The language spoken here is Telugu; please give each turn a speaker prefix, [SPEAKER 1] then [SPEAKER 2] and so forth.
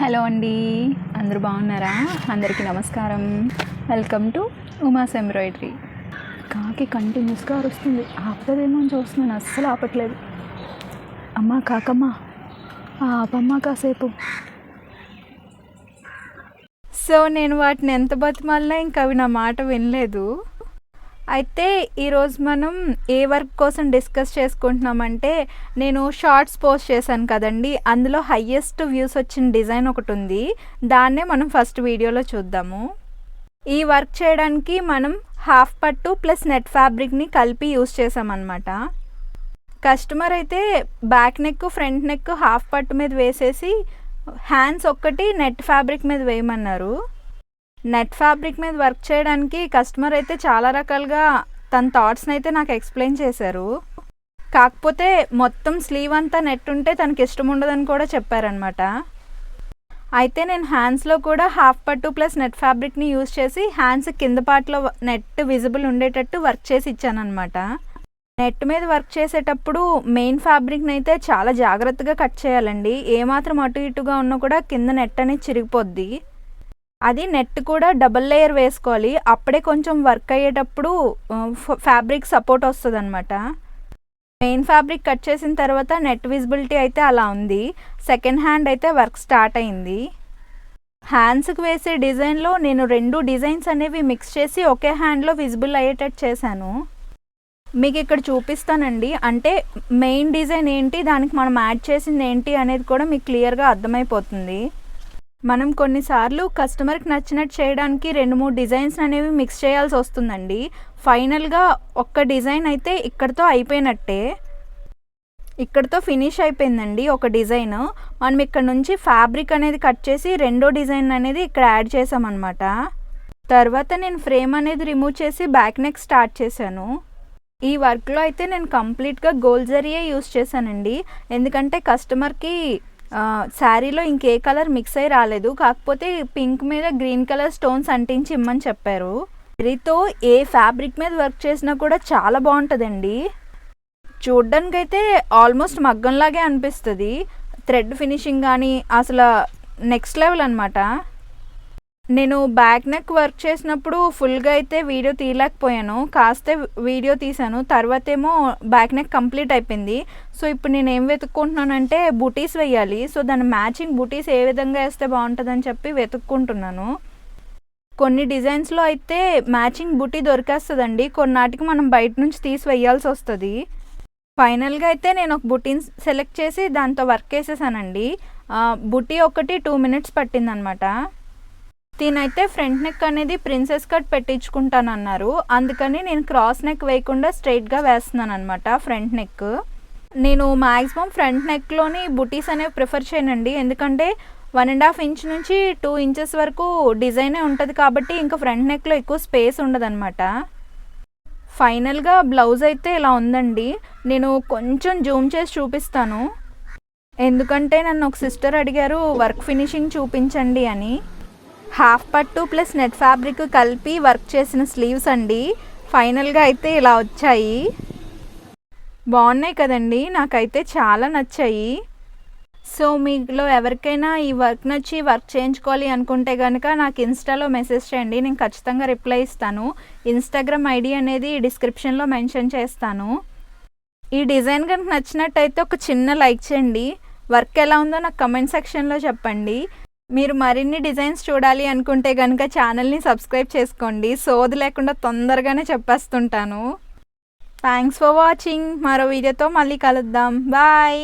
[SPEAKER 1] హలో అండి. అందరూ బాగున్నారా? అందరికీ నమస్కారం. Welcome to Uma's embroidery. కాకి కంటిన్యూస్గా వస్తుంది ఆపదేమో అని చూస్తున్నాను. అస్సలు ఆపట్లేదు. అమ్మా కాకమ్మ ఆపమ్మ కాసేపు. సో నేను వాటిని ఎంత బతిమాలినా ఇంకా అవి నా మాట వినలేదు. అయితే ఈరోజు మనం ఏ వర్క్ కోసం డిస్కస్ చేసుకుంటున్నామంటే నేను షార్ట్స్ పోస్ట్ చేశాను కదండి. అందులో హయ్యెస్ట్ వ్యూస్ వచ్చిన డిజైన్ ఒకటి ఉంది. దాన్నే మనం ఫస్ట్ వీడియోలో చూద్దాము. ఈ వర్క్ చేయడానికి మనం హాఫ్ పట్టు ప్లస్ నెట్ ఫ్యాబ్రిక్ని కలిపి యూస్ చేసామన్నమాట కస్టమర్ అయితే back neck front neck half పట్టు మీద వేసేసి హ్యాండ్స్ ఒక్కటి నెట్ ఫ్యాబ్రిక్ మీద వేయమన్నారు. నెట్ ఫ్యాబ్రిక్ మీద వర్క్ చేయడానికి కస్టమర్ అయితే చాలా రకాలుగా తన థాట్స్ని అయితే నాకు ఎక్స్ప్లెయిన్ చేశారు. కాకపోతే మొత్తం స్లీవ్ అంతా నెట్ ఉంటే తనకి ఇష్టం ఉండదని కూడా చెప్పారనమాట అయితే నేను హ్యాండ్స్లో కూడా హాఫ్ పట్టు ప్లస్ నెట్ ఫ్యాబ్రిక్ని యూజ్ చేసి హ్యాండ్స్ కింద పార్ట్లో నెట్ విజిబుల్ ఉండేటట్టు వర్క్ చేసి ఇచ్చానమాట నెట్ మీద వర్క్ చేసేటప్పుడు మెయిన్ ఫ్యాబ్రిక్ని అయితే చాలా జాగ్రత్తగా కట్ చేయాలండి. ఏమాత్రం అటు ఇటుగా ఉన్నా కూడా కింద నెట్ అనేది చిరిగిపోద్ది. అది నెట్ కూడా డబల్ లేయర్ వేసుకోవాలి. అప్పుడే కొంచెం వర్క్ అయ్యేటప్పుడు ఫ్యాబ్రిక్ సపోర్ట్ వస్తుంది అనమాట మెయిన్ ఫ్యాబ్రిక్ కట్ చేసిన తర్వాత నెట్ విజిబిలిటీ అయితే అలా ఉంది. సెకండ్ హ్యాండ్ అయితే వర్క్ స్టార్ట్ అయింది. హ్యాండ్స్కి వేసే డిజైన్లో నేను రెండు డిజైన్స్ అనేవి మిక్స్ చేసి ఒకే హ్యాండ్లో విజిబుల్ అయ్యేటట్టు చేశాను. మీకు ఇక్కడ చూపిస్తానండి. అంటే మెయిన్ డిజైన్ ఏంటి దానికి మనం యాడ్ చేసింది ఏంటి అనేది కూడా మీకు క్లియర్గా అర్థమైపోతుంది. మనం కొన్నిసార్లు కస్టమర్కి నచ్చినట్టు చేయడానికి రెండు మూడు డిజైన్స్ అనేవి మిక్స్ చేయాల్సి వస్తుందండి. ఫైనల్గా ఒక్క డిజైన్ అయితే ఇక్కడితో అయిపోయినట్టే. ఇక్కడతో ఫినిష్ అయిపోయిందండి ఒక డిజైన్ మనం ఇక్కడ నుంచి ఫ్యాబ్రిక్ అనేది కట్ చేసి రెండో డిజైన్ అనేది ఇక్కడ యాడ్ చేసామన్నమాట తర్వాత నేను ఫ్రేమ్ అనేది రిమూవ్ చేసి బ్యాక్ నెక్ స్టార్ట్ చేశాను. ఈ వర్క్లో అయితే నేను కంప్లీట్గా గోల్డ్ యూస్ చేశానండి. ఎందుకంటే కస్టమర్కి శారీలో ఇంకే కలర్ మిక్స్ అయి రాలేదు. కాకపోతే పింక్ మీద గ్రీన్ కలర్ స్టోన్స్ అంటించి ఇమ్మని చెప్పారు. జరీతో ఏ ఫ్యాబ్రిక్ మీద వర్క్ చేసినా కూడా చాలా బాగుంటుందండి. చూడ్డానికైతే ఆల్మోస్ట్ మగ్గంలాగే అనిపిస్తుంది. థ్రెడ్ ఫినిషింగ్ కానీ అసలు నెక్స్ట్ లెవెల్ అనమాట నేను బ్యాక్ నెక్ వర్క్ చేసినప్పుడు ఫుల్గా అయితే వీడియో తీయలేకపోయాను. కాస్తే వీడియో తీశాను. తర్వాత ఏమో బ్యాక్ నెక్ కంప్లీట్ అయిపోయింది. సో ఇప్పుడు నేను ఏం వెతుక్కుంటున్నానంటే బుటీస్ వేయాలి. సో దాని మ్యాచింగ్ బుటీస్ ఏ విధంగా వేస్తే బాగుంటుందని చెప్పి వెతుక్కుంటున్నాను. కొన్ని డిజైన్స్లో అయితే మ్యాచింగ్ బుటీ దొరికేస్తుందండి. కొన్నాటికి మనం బయట నుంచి తీసి వేయాల్సి వస్తుంది. ఫైనల్గా అయితే నేను ఒక బుటీని సెలెక్ట్ చేసి దాంతో వర్క్ వేసేసానండి బుటీ ఒకటి టూ మినిట్స్ పట్టిందనమాట. దీనైతే ఫ్రంట్ నెక్ అనేది ప్రిన్సెస్ కట్ పెట్టించుకుంటాను అన్నారు అందుకని నేను క్రాస్ నెక్ వేయకుండా స్ట్రైట్గా వేస్తున్నాను అనమాట ఫ్రంట్ నెక్. నేను మ్యాక్సిమం ఫ్రంట్ నెక్లోని బుటీస్ అనేవి ప్రిఫర్ చేయనండి. ఎందుకంటే వన్ అండ్ హాఫ్ ఇంచ్ నుంచి టూ ఇంచెస్ వరకు డిజైనే ఉంటుంది కాబట్టి ఇంకా ఫ్రంట్ నెక్లో ఎక్కువ స్పేస్ ఉండదన్నమాట. ఫైనల్గా బ్లౌజ్ అయితే ఇలా ఉందండి. నేను కొంచెం జూమ్ చేసి చూపిస్తాను. ఎందుకంటే నన్ను ఒక సిస్టర్ అడిగారు వర్క్ ఫినిషింగ్ చూపించండి అని. హాఫ్ పట్టు ప్లస్ నెట్ ఫ్యాబ్రిక్ కలిపి వర్క్ చేసిన స్లీవ్స్ అండి. ఫైనల్గా అయితే ఇలా వచ్చాయి. బాగున్నాయి కదండి నాకైతే చాలా నచ్చాయి. సో మీలో ఎవరికైనా ఈ వర్క్ నచ్చి వర్క్ చేయించుకోవాలి అనుకుంటే కనుక నాకు ఇన్స్టాలో మెసేజ్ చేయండి నేను ఖచ్చితంగా రిప్లై ఇస్తాను. ఇన్స్టాగ్రామ్ ఐడి అనేది డిస్క్రిప్షన్లో మెన్షన్ చేస్తాను. ఈ డిజైన్ కనుక నచ్చినట్టయితే ఒక చిన్న లైక్ చేయండి. వర్క్ ఎలా ఉందో నాకు కమెంట్ సెక్షన్లో చెప్పండి. మీరు మరిన్ని డిజైన్స్ చూడాలి అనుకుంటే కనుక ఛానల్ని సబ్స్క్రైబ్ చేసుకోండి. సోది లేకుండా తొందరగానే చెప్పేస్తుంటాను. థ్యాంక్స్ ఫర్ వాచింగ్ మరో వీడియోతో మళ్ళీ కలుద్దాం. బాయ్